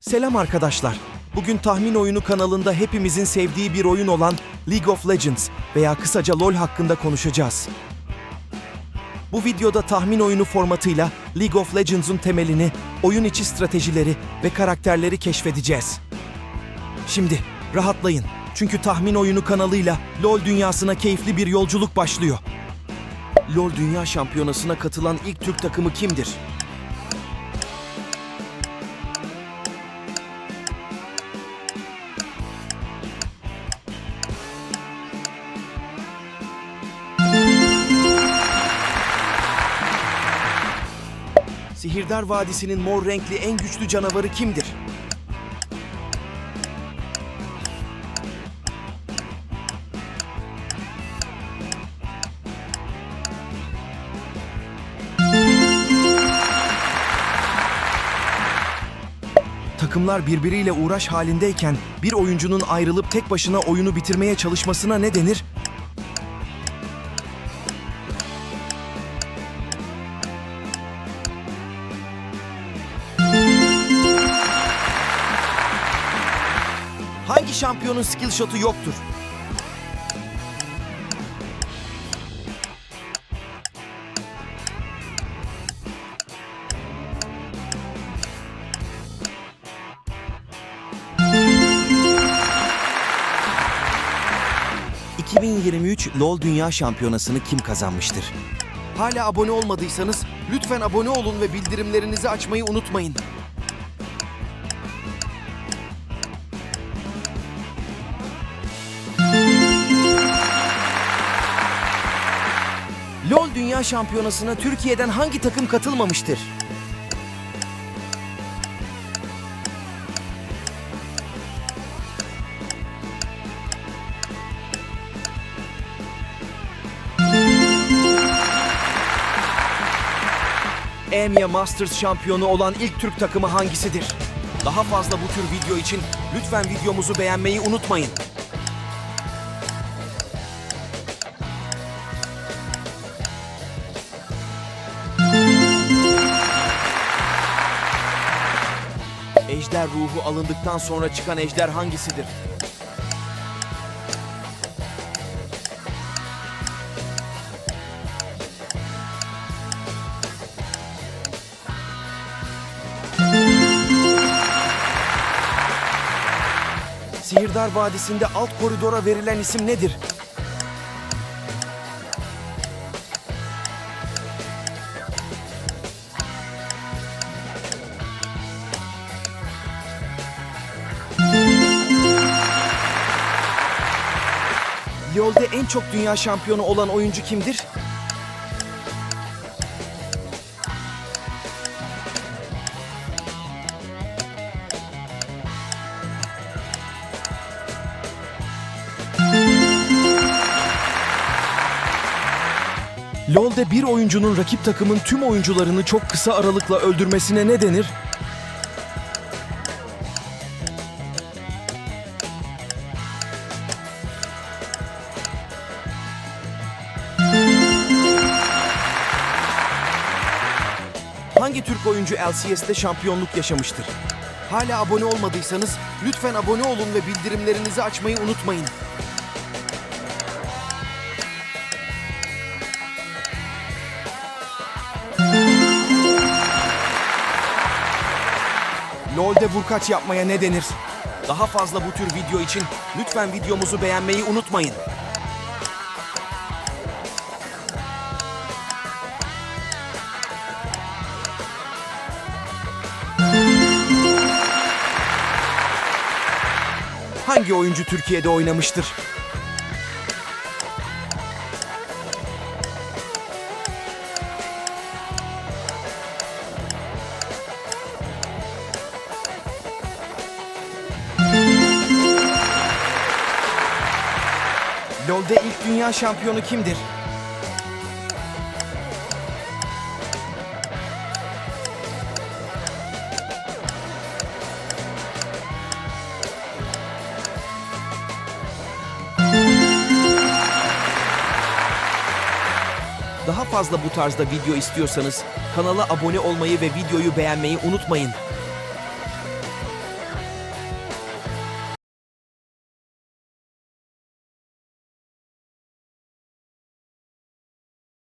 Selam arkadaşlar. Bugün tahmin oyunu kanalında hepimizin sevdiği bir oyun olan League of Legends veya kısaca LoL hakkında konuşacağız. Bu videoda tahmin oyunu formatıyla League of Legends'un temelini, oyun içi stratejileri ve karakterleri keşfedeceğiz. Şimdi rahatlayın. Çünkü tahmin oyunu kanalıyla LoL dünyasına keyifli bir yolculuk başlıyor. LoL Dünya Şampiyonası'na katılan ilk Türk takımı kimdir? Sihirdar Vadisi'nin mor renkli en güçlü canavarı kimdir? Takımlar birbiriyle uğraş halindeyken bir oyuncunun ayrılıp tek başına oyunu bitirmeye çalışmasına ne denir? Hangi şampiyonun skill shot'u yoktur? ...2023 LoL Dünya Şampiyonası'nı kim kazanmıştır? Hala abone olmadıysanız lütfen abone olun ve bildirimlerinizi açmayı unutmayın. Dünya Şampiyonası'na Türkiye'den hangi takım katılmamıştır? EMEA Masters şampiyonu olan ilk Türk takımı hangisidir? Daha fazla bu tür video için lütfen videomuzu beğenmeyi unutmayın. Ejder ruhu alındıktan sonra çıkan ejder hangisidir? Sihirdar Vadisi'nde alt koridora verilen isim nedir? LoL'de en çok dünya şampiyonu olan oyuncu kimdir? LoL'de bir oyuncunun rakip takımın tüm oyuncularını çok kısa aralıkla öldürmesine ne denir? Hangi Türk oyuncu LCS'te şampiyonluk yaşamıştır? Hala abone olmadıysanız lütfen abone olun ve bildirimlerinizi açmayı unutmayın. LoL'de vurkaç yapmaya ne denir? Daha fazla bu tür video için lütfen videomuzu beğenmeyi unutmayın. Hangi oyuncu Türkiye'de oynamıştır? LoL'de ilk dünya şampiyonu kimdir? Daha fazla bu tarzda video istiyorsanız kanala abone olmayı ve videoyu beğenmeyi unutmayın.